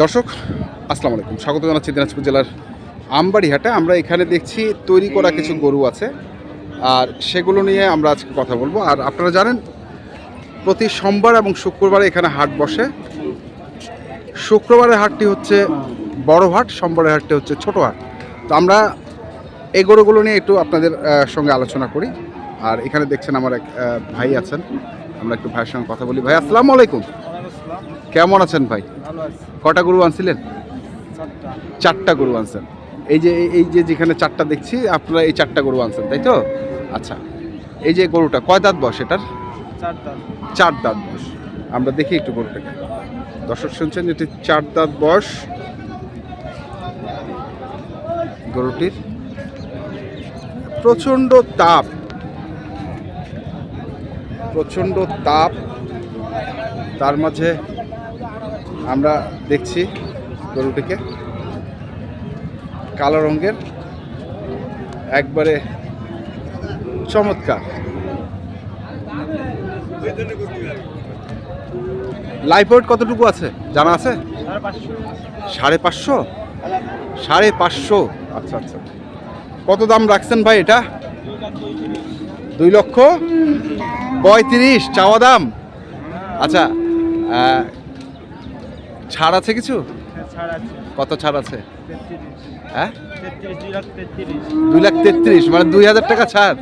দর্শক, আসসালামু আলাইকুম। স্বাগত জানাচ্ছি দিনাজপুর জেলার আমবাড়ি হাটে আমরা এখানে দেখছি তৈরি করা কিছু গরু আছে। আর সেগুলো নিয়ে আমরা আজকে কথা বলব। আর আপনারা জানেন, প্রতি সোমবার এবং শুক্রবারে এখানে হাট বসে। শুক্রবারের হাটটি হচ্ছে বড় হাট, সোমবারের হাটটি হচ্ছে ছোট হাট। তো আমরা এই গরুগুলো নিয়ে একটু আপনাদের সঙ্গে আলোচনা করি। আর এখানে দেখছেন আমার এক ভাই আছেন। আমরা একটু ভাইয়ের সঙ্গে কথা বলি। ভাই, আসসালামু আলাইকুম। কেমন আছেন ভাই? কটা গরু আনছিলেন? চারটা। গরু আনছেন। এই যে এই যে যেখানে চারটা দেখছি আপনারা এই চারটা গরু আনছেন তাই তো? আচ্ছা এই যে গরুটা কয় দাঁত বস এটার? চার দাঁত। বস আমরা দেখি একটু গরুটাকে। দর্শক শুনছেন এটি চার দাঁত বস গরুটির প্রচণ্ড তাপ। প্রচণ্ড তাপ। তার মাঝে আমরা দেখছি গরুটিকে। কালো রঙের, একবারে চমৎকার। লাইফ ওয়েট কতটুকু আছে? জানা আছে? সাড়ে পাঁচশো? সাড়ে পাঁচশো? আচ্ছা আচ্ছা। কত দাম রাখছেন ভাই এটা? দুই লক্ষ পঁয়ত্রিশ, চাওয়া দাম? আচ্ছা ছাড় আছে কিছু? ছাড় কত ছাড় আছে? হ্যাঁ? দুই লাখ তেত্রিশ। দুই লাখ তেত্রিশ মানে দুই হাজার টাকা ছাড়।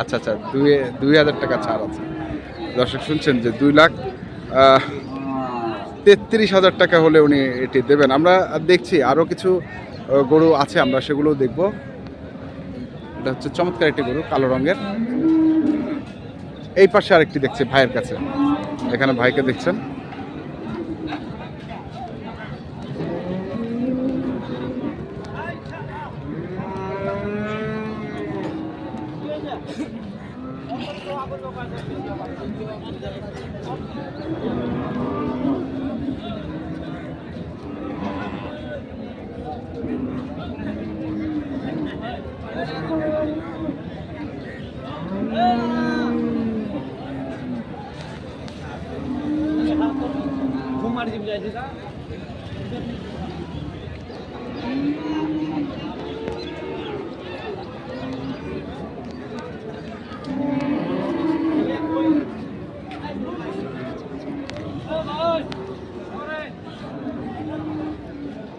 আচ্ছা আচ্ছা দুই দুই হাজার টাকা ছাড় আছে। দর্শক শুনছেন যে দুই লাখ তেত্রিশ হাজার টাকা হলে উনি এটি দেবেন। আমরা দেখছি আরও কিছু গরু আছে আমরা সেগুলোও দেখব। এটা হচ্ছে চমৎকার একটি গরু কালো রঙের। এই পাশে আরেকটি দেখছি ভাইয়ের কাছে। এখানে ভাইকে দেখছেন। কুমার জিপ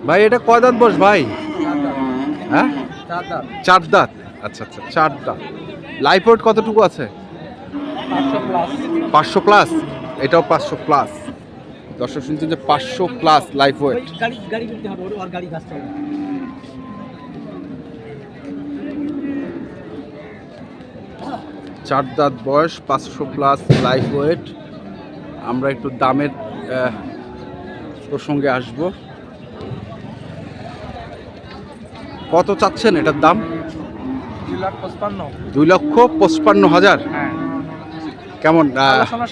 ভাই এটা কয় দাঁত বস ভাই? হ্যাঁ? চার দাঁত। আচ্ছা আচ্ছা চার দাঁত। লাইফ ওয়েট কতটুকু আছে? পাঁচশো প্লাস এটাও পাঁচশো প্লাস দর্শক শুনছেন যে পাঁচশো প্লাস লাইফ ওয়েট চার দাঁত বয়স পাঁচশো প্লাস লাইফ ওয়েট আমরা একটু দামের প্রসঙ্গে আসব। কত চাচ্ছেন এটার দাম? দুই লক্ষ পঁচপান্ন হাজার। হ্যাঁ। কেমন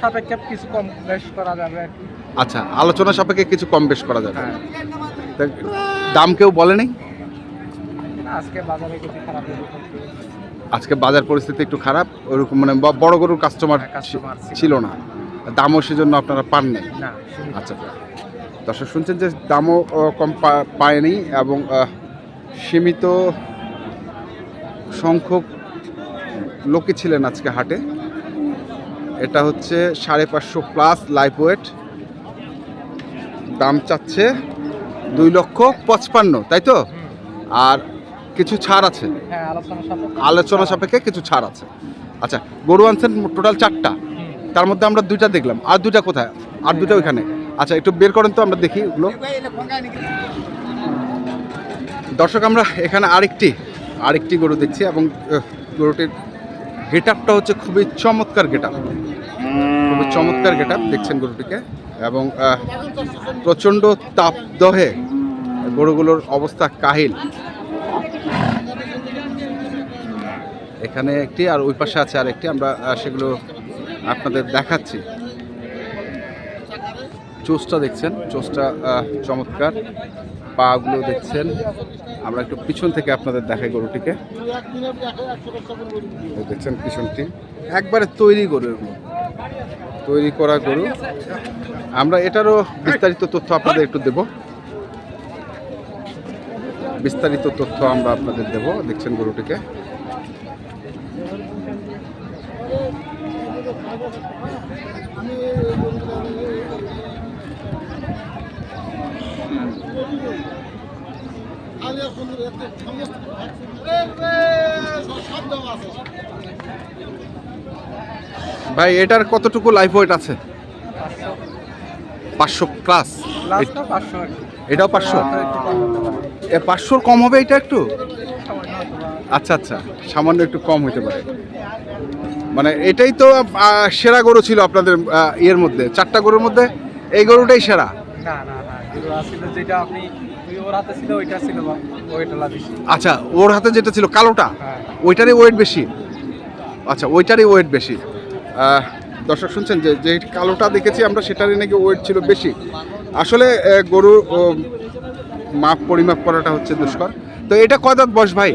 সাপেক্ষে কিছু কম বেশ করা যাবে আচ্ছা আলোচনা সাপেক্ষে কিছু কম বেশ করা যাবে। হ্যাঁ। দাম কেউ বলেনি আজকে বাজারে কিছু খারাপ আজকে বাজার পরিস্থিতি একটু খারাপ ওরকম মানে বড় গরুর কাস্টমার হ্যাঁ, ছিল। না। দামও সেজন্য আপনারা পান নাই আচ্ছা দর্শক শুনছেন যে দামও কম পায়নি এবং সীমিত সংখ্যক লোকে ছিলেন আজকে হাটে। এটা হচ্ছে সাড়ে পাঁচশো প্লাস লাইফ ওয়েট দাম চাচ্ছে দুই লক্ষ পঁচপান্ন তাই তো? আর কিছু ছাড় আছে? হ্যাঁ আলোচনা সাপেক্ষে। কিছু ছাড় আছে। আচ্ছা গরু আনছেন টোটাল চারটা। তার মধ্যে আমরা দুইটা দেখলাম। আর দুইটা কোথায়? আর দুইটা ওইখানে। আচ্ছা একটু বের করেন তো আমরা দেখি ওগুলো। দর্শক আমরা এখানে আরেকটি আরেকটি গরু দেখছি এবং গরুটির গেট আপটা হচ্ছে খুবই চমৎকার গেট আপ খুবই চমৎকার গেট আপ দেখছেন গরুটিকে এবং প্রচণ্ড তাপদহে গরুগুলোর অবস্থা কাহিল। এখানে একটি আর ওই পাশে আছে আরেকটি আমরা সেগুলো আপনাদের দেখাচ্ছি। চোষটা দেখছেন আহ, চমৎকার। পাগুলো দেখছেন। আমরা একটু পিছন থেকে আপনাদের দেখাই গরুটিকে। দেখছেন পিছনটি। একবারে তৈরি গরু এগুলো তৈরি করা গরু। আমরা এটারও বিস্তারিত তথ্য আপনাদের একটু দেব। বিস্তারিত তথ্য আমরা আপনাদের দেব। দেখছেন গরুটিকে। ভাই এটার কতটুকু লাইফ ওয়েট আছে? পাঁচশো প্লাস এটাও পাঁচশো? এ পাঁচশোর কম হবে এটা একটু? আচ্ছা আচ্ছা সামান্য একটু কম হতে পারে। মানে এটাই তো সেরা গরু ছিল আপনাদের ইয়ের মধ্যে চারটা গরুর মধ্যে? এই গরুটাই সেরা? না না না যেটা আপনি ওর হাতে ছিল ওইটা ছিল ওইটা বেশি। আচ্ছা ওর হাতে যেটা ছিল কালোটা? হ্যাঁ। ওইটারই ওয়েট বেশি? আচ্ছা ওইটারই ওয়েট বেশি। দর্শক শুনছেন যে যে কালোটা দেখেছি আমরা সেটারই নাকি ওয়েট ছিল বেশি। আসলে গরু মাপ পরিমাপ করাটা হচ্ছে দুষ্কর। তো এটা কয় দাঁত বয়স ভাই?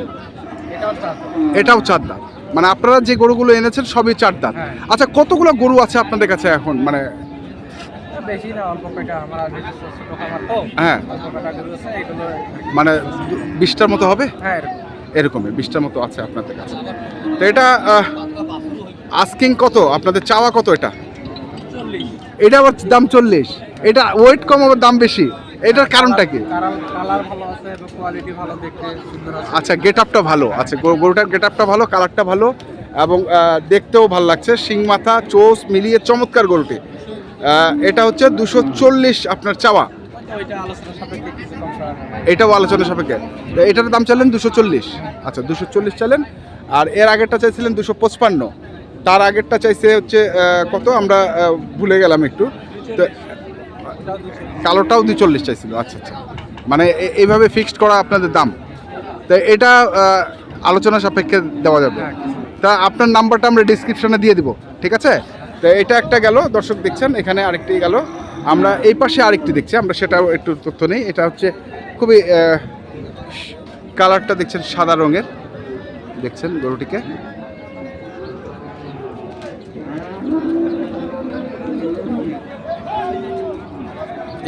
এটাও চার দাঁত। মানে আপনারা যে গরুগুলো এনেছেন সবই চার দাঁত। হ্যাঁ। আচ্ছা কতগুলো গরু আছে আপনাদের কাছে এখন? মানে বেশি না অল্প কয়টা আমার ছোট খামার তো। হ্যাঁ। অল্প কয়টা গরু আছে এগুলো মানে বিশটার মতো হবে? হ্যাঁ এরকমই বিশটার মতো আছে আপনাদের কাছে। তো এটা আস্কিং কত? আপনাদের চাওয়া কত এটা? এটা আবার দাম চল্লিশ। এটা ওয়েট কম আবার দাম বেশি? এটার কারণটা কি? কালার কালার ভালো আছে এবং কোয়ালিটি ভালো দেখতে সুন্দর আছে। আচ্ছা গেট আপটা ভালো। আচ্ছা গরু- গরুটার গেট আপটা ভালো কালারটা ভালো এবং দেখতেও ভালো লাগছে। শিং মাথা চোস মিলিয়ে চমৎকার গরুটি। এটা হচ্ছে দুশো চল্লিশ আপনার চাওয়া। এটাও আলোচনা সাপেক্ষে। এটার দাম চাইলেন দুশো চল্লিশ। আচ্ছা দুশো চল্লিশ চাইলেন। আর এর আগেরটা চাইছিলেন দুশো পঁচপান্ন। তার আগেরটা চাইছে হচ্ছে কত? আমরা ভুলে গেলাম একটু। তো কালোটাও দুই চল্লিশ চাইছিল। আচ্ছা আচ্ছা। মানে এইভাবে ফিক্সড করা আপনাদের দাম। তো এটা আলোচনা সাপেক্ষে দেওয়া যাবে। তা আপনার নাম্বারটা আমরা ডিসক্রিপশানে দিয়ে দিব। ঠিক আছে? তো এটা একটা গেল, দর্শক দেখছেন, এখানে আরেকটি গেল। আমরা এই পাশে আরেকটি দেখছি, আমরা সেটাও একটু তথ্য নেই। এটা হচ্ছে খুবই কালারটা দেখছেন সাদা রঙের। দেখছেন গরুটিকে।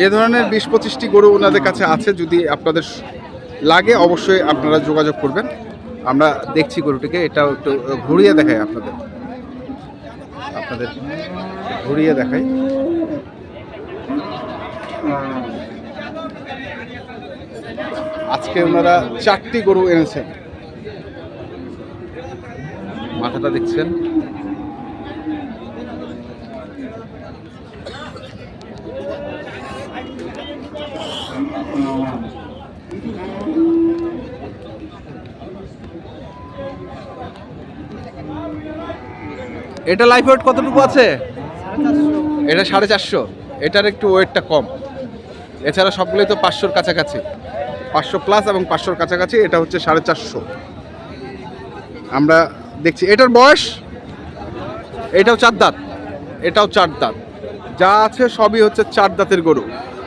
এ ধরনের বিশ পঁচিশটি গরু ওনাদের কাছে আছে, যদি আপনাদের লাগে, অবশ্যই আপনারা যোগাযোগ করবেন। আমরা দেখছি গরুটিকে, এটাও একটু ঘুরিয়ে দেখাই আপনাদের। আপনাদের ঘুরিয়ে দেখাই। আজকে ওনারা চারটি গরু এনেছেন। মাথাটা দেখছেন। এটা লাইফ ওয়েট কতটুকু আছে? এটা সাড়ে চারশো। এটার একটু ওয়েটটা কম। এছাড়া সবগুলোই তো পাঁচশোর কাছাকাছি। পাঁচশো প্লাস এবং পাঁচশোর কাছাকাছি এটা হচ্ছে সাড়ে চারশো। আমরা দেখছি, এটার বয়স? এটাও চার দাঁত। এটাও চার দাঁত। যা আছে সবই হচ্ছে চার দাঁতের গরু।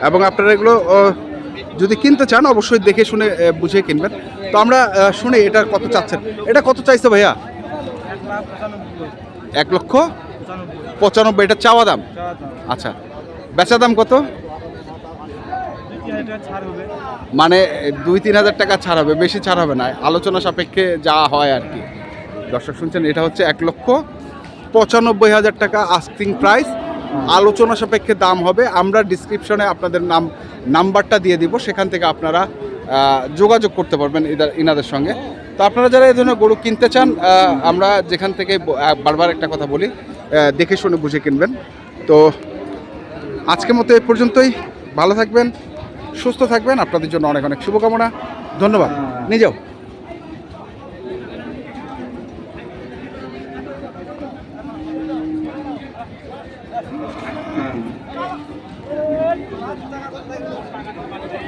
এবং আপনারা এগুলো যদি কিনতে চান, অবশ্যই দেখে শুনে বুঝে কিনবেন। তো আমরা শুনি এটার কত চাচ্ছেন। এটা কত চাইছে ভাইয়া? এক লক্ষ পঁচানব্বই এটা চাওয়া দাম? আচ্ছা বেচা দাম কত? ছাড় হবে। মানে দুই তিন হাজার টাকা ছাড় হবে বেশি ছাড় হবে না আলোচনা সাপেক্ষে যা হয় আর কি। দর্শক শুনছেন এটা হচ্ছে এক লক্ষ পঁচানব্বই হাজার টাকা আস্কিং প্রাইস আলোচনা সাপেক্ষে দাম হবে আমরা ডিসক্রিপশনে আপনাদের নাম নাম্বারটা দিয়ে দিব সেখান থেকে আপনারা যোগাযোগ করতে পারবেন এদের ইনাদের সঙ্গে। তো আপনারা যারা এই ধরনের গরু কিনতে চান আমরা যেখান থেকে বারবার একটা কথা বলি দেখে শুনে বুঝে কিনবেন। তো আজকের মতো এ পর্যন্তই। ভালো থাকবেন, সুস্থ থাকবেন। আপনাদের জন্য অনেক অনেক শুভকামনা। ধন্যবাদ। নিয়ে Thank you. হ্যাঁ।